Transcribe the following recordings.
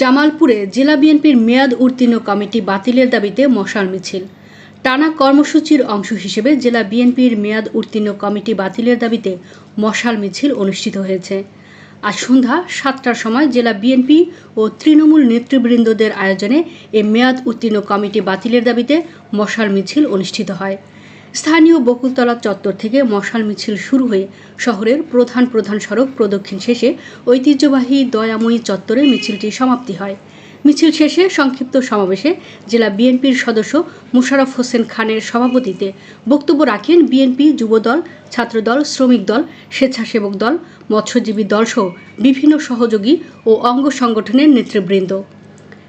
জামালপুরে জেলা বিএনপির মেয়াদ উত্তীর্ণ কমিটি বাতিলের দাবিতে মশাল মিছিল। টানা কর্মসূচির অংশ হিসেবে জেলা বিএনপির মেয়াদ উত্তীর্ণ কমিটি বাতিলের দাবিতে মশাল মিছিল অনুষ্ঠিত হয়েছে। আজ সন্ধ্যা সাতটার সময় জেলা বিএনপি ও তৃণমূল নেতৃবৃন্দদের আয়োজনে এ মেয়াদ উত্তীর্ণ কমিটি বাতিলের দাবিতে মশাল মিছিল অনুষ্ঠিত হয়। স্থানীয় বকুলতলা চত্বর থেকে মশাল মিছিল শুরু হয়ে শহরের প্রধান প্রধান সড়ক প্রদক্ষিণ শেষে ঐতিহ্যবাহী দয়াময়ী চত্বরে মিছিলটি সমাপ্তি হয়। মিছিল শেষে সংক্ষিপ্ত সমাবেশে জেলা বিএনপির সদস্য মুশারফ হোসেন খানের সভাপতিতে বক্তব্য রাখেন বিএনপি যুবদল, ছাত্রদল, শ্রমিক দল, স্বেচ্ছাসেবক দল, মৎস্যজীবী দলসহ বিভিন্ন সহযোগী ও অঙ্গ সংগঠনের নেতৃবৃন্দ।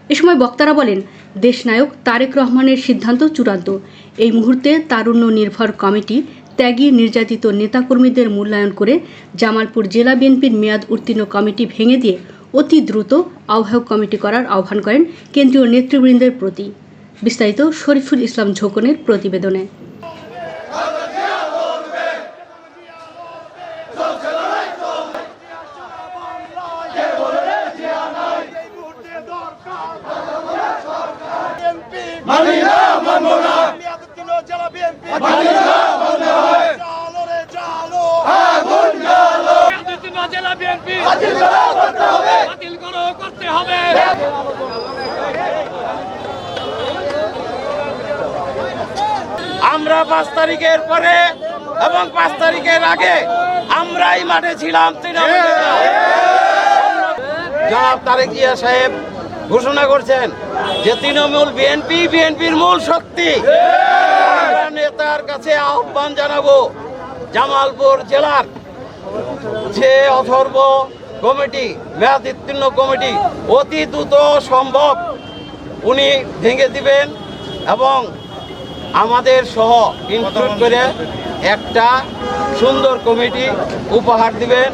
এ সময় বক্তারা বলেন, দেশনায়ক তারেক রহমানের সিদ্ধান্ত চূড়ান্ত। এই মুহূর্তে তারুণ্য নির্ভর কমিটি ত্যাগী নির্যাতিত নেতাকর্মীদের মূল্যায়ন করে জামালপুর জেলা বিএনপির মেয়াদ উত্তীর্ণ কমিটি ভেঙে দিয়ে অতি দ্রুত আহ্বায়ক কমিটি করার আহ্বান করেন কেন্দ্রীয় নেতৃবৃন্দের প্রতি। বিস্তারিত শরীফুল ইসলাম ঝোকনের প্রতিবেদনে। আমরা পাঁচ তারিখের পরে এবং পাঁচ তারিখের আগে আমরাই মাঠে ছিলাম। জনাব তারেক জিয়া সাহেব ঘোষণা করছেন যে তৃণমূল বিএনপি, বিএনপির মূল শক্তি আমরা নেতার কাছে আহ্বান জানাব জামালপুর জেলার যে অথর্ব কমিটি, মেয়াদ উত্তীর্ণ কমিটি, অতি দ্রুত সম্ভব উনি ভেঙে দিবেন এবং আমাদের সহ ইনক্লুড করে একটা সুন্দর কমিটি উপহার দিবেন।